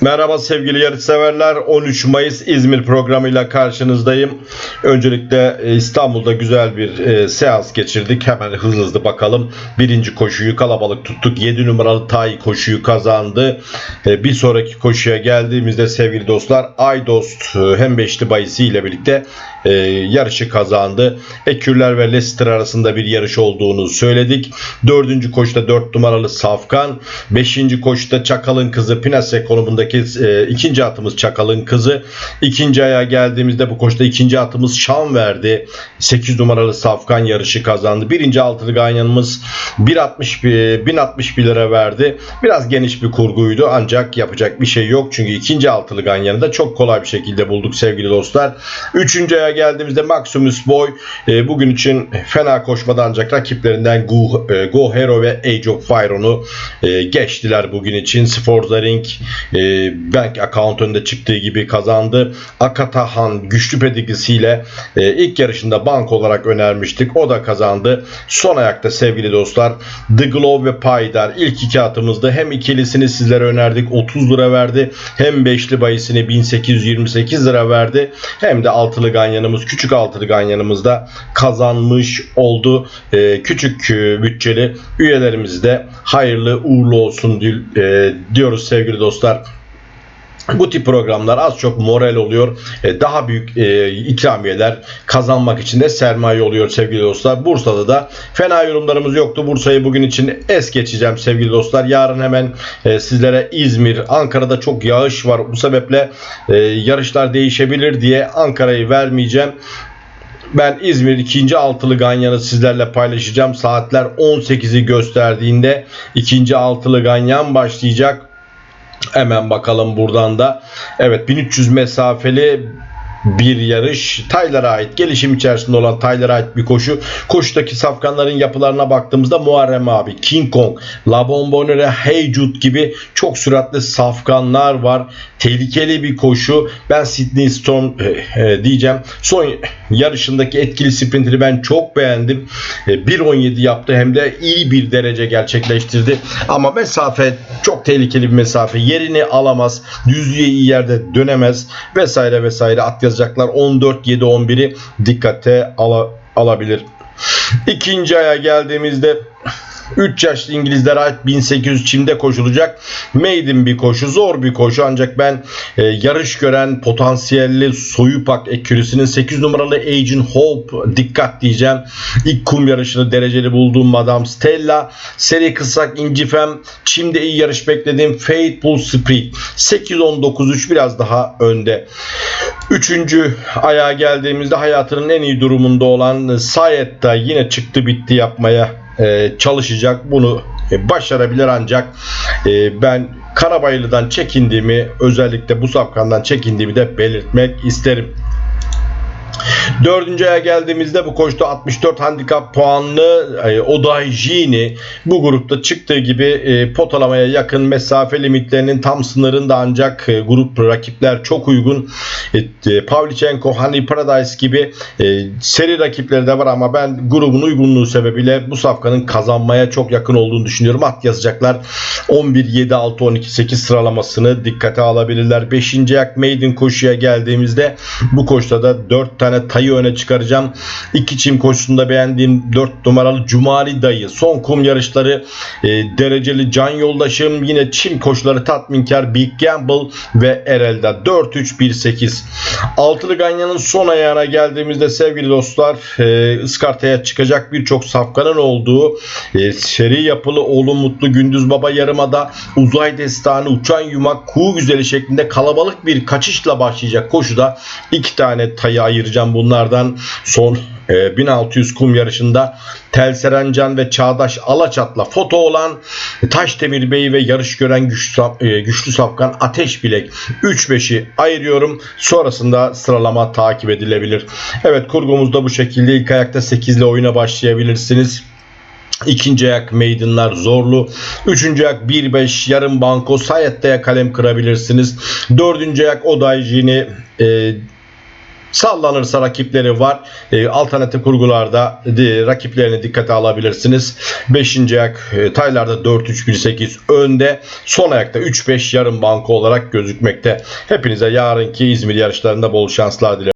Merhaba sevgili yarışseverler. 13 Mayıs İzmir programıyla karşınızdayım. Öncelikle e, İstanbul'da güzel bir e, seans geçirdik. Hemen hızlı hızlı bakalım. Birinci koşuyu kalabalık tuttuk. 7 numaralı Tay koşuyu kazandı. E, bir sonraki koşuya geldiğimizde sevgili dostlar Aydost hem beşli bayisi ile birlikte yarışı kazandı. Ekürler ve Leicester arasında bir yarış olduğunu söyledik. Dördüncü koşuda 4 numaralı Safkan. Beşinci koşuda Çakal'ın kızı Pinase konumundaki e, ikinci atımız Çakal'ın kızı. İkinci aya geldiğimizde bu koşuda ikinci atımız Şan verdi. 8 numaralı Safkan yarışı kazandı. Birinci altılı ganyanımız 1.60 bir- 1061 lira verdi. Biraz geniş bir kurguydu ancak yapacak bir şey yok. Çünkü ikinci altılı ganyanı da çok kolay bir şekilde bulduk sevgili dostlar. Üçüncü aya geldiğimizde Maximus Boy e, bugün için fena koşmadı ancak rakiplerinden Go, e, Go Hero ve Age of Fire'onu e, geçtiler bugün için. Sforza Ring e, bank account önünde çıktığı gibi kazandı. Akatahan güçlü pedigrisiyle e, ilk yarışında bank olarak önermiştik. O da kazandı. Son ayakta sevgili dostlar The Glove ve Paydar ilk iki atımızda hem ikilisini sizlere önerdik 30 lira verdi. Hem beşli bayisini 1828 lira verdi. Hem de altılı ganyanımız küçük altılı ganyanımız da kazanmış oldu. E, küçük bütçeli üyelerimiz de hayırlı uğurlu olsun e, diyoruz sevgili dostlar. Bu tip programlar az çok moral oluyor. E, Daha büyük e, ikramiyeler kazanmak için de sermaye oluyor sevgili dostlar. Bursa'da da fena yorumlarımız yoktu. Bursa'yı bugün için es geçeceğim sevgili dostlar. Yarın hemen e, sizlere İzmir, Ankara'da çok yağış var. Bu sebeple yarışlar değişebilir diye Ankara'yı vermeyeceğim. Ben İzmir ikinci altılı ganyanı sizlerle paylaşacağım. Saatler 18'i gösterdiğinde ikinci altılı ganyan başlayacak. Hemen bakalım buradan da. Evet 1300 mesafeli bir yarış. Taylar'a ait gelişim içerisinde olan Taylar'a ait bir koşu. Koşudaki safkanların yapılarına baktığımızda Muharrem abi, King Kong, La Bombonera, Hey Jude gibi çok süratli safkanlar var. Tehlikeli bir koşu. Ben Sydney Storm e, e, diyeceğim. Son yarışındaki etkili sprintini ben çok beğendim. E, 1.17 yaptı hem de iyi bir derece gerçekleştirdi. Ama mesafe çok tehlikeli bir mesafe. Yerini alamaz. Düzlüğe iyi yerde dönemez vesaire vesaire at yazacaklar. 14 7 11'i dikkate ala- alabilir. İkinci aya geldiğimizde 3 yaşlı İngilizlere ait 1800 çimde koşulacak. Maiden bir koşu zor bir koşu. Ancak ben e, yarış gören potansiyelli Soyupak ekürüsünün 8 numaralı Agent Hope dikkat diyeceğim. İlk kum yarışını dereceli bulduğum Madame Stella. Seri kısak incifem çimde iyi yarış beklediğim Faithful Spirit 8-19-3 biraz daha önde Üçüncü ayağa geldiğimizde hayatının en iyi durumunda olan Sayet yine çıktı bitti yapmaya e, çalışacak. Bunu e, başarabilir ancak e, ben Karabayırlı'dan çekindiğimi özellikle bu safkandan çekindiğimi de belirtmek isterim. Dördüncü aya geldiğimizde bu koşta 64 handikap puanlı e, Odajini bu grupta çıktığı gibi e, potalamaya yakın mesafe limitlerinin tam sınırında ancak e, grup rakipler çok uygun. E, e, Pavlichenko, Hani Paradise gibi e, seri rakipleri de var ama ben grubun uygunluğu sebebiyle bu safkanın kazanmaya çok yakın olduğunu düşünüyorum. At yazacaklar 11, 7, 6, 12, 8 sıralamasını dikkate alabilirler. 5. ayak maiden koşuya geldiğimizde bu koşuda da 4 tane tayı öne çıkaracağım. İki çim koşusunda beğendiğim 4 numaralı Cumali dayı. Son kum yarışları e, dereceli can yoldaşım. Yine çim koşuları tatminkar Big Gamble ve Erel'de 4-3-1-8. Altılı Ganyan'ın son ayağına geldiğimizde sevgili dostlar e, ıskartaya çıkacak birçok safkanın olduğu e, seri yapılı oğlu Mutlu Gündüz Baba Yarımada uzay destanı uçan yumak kuğu güzeli şeklinde kalabalık bir kaçışla başlayacak koşuda iki tane tayı ayıracağım bunlardan son e, 1600 kum yarışında Telserencan ve Çağdaş Alaçat'la foto olan Taşdemir Bey ve yarış gören güçlü, e, güçlü safkan Ateş Bilek 3-5'i ayırıyorum. Sonrasında sıralama takip edilebilir. Evet kurgumuzda bu şekilde ilk ayakta 8 ile oyuna başlayabilirsiniz. İkinci ayak maidenlar zorlu. Üçüncü ayak 1-5 yarım banko Sayette'ye kalem kırabilirsiniz. Dördüncü ayak Odayjini e, sallanırsa rakipleri var. E, alternatif kurgularda de, rakiplerini dikkate alabilirsiniz. 5. ayak e, taylarda 4-3-1-8 önde. Son ayakta 3-5 yarım banko olarak gözükmekte. Hepinize yarınki İzmir yarışlarında bol şanslar dilerim.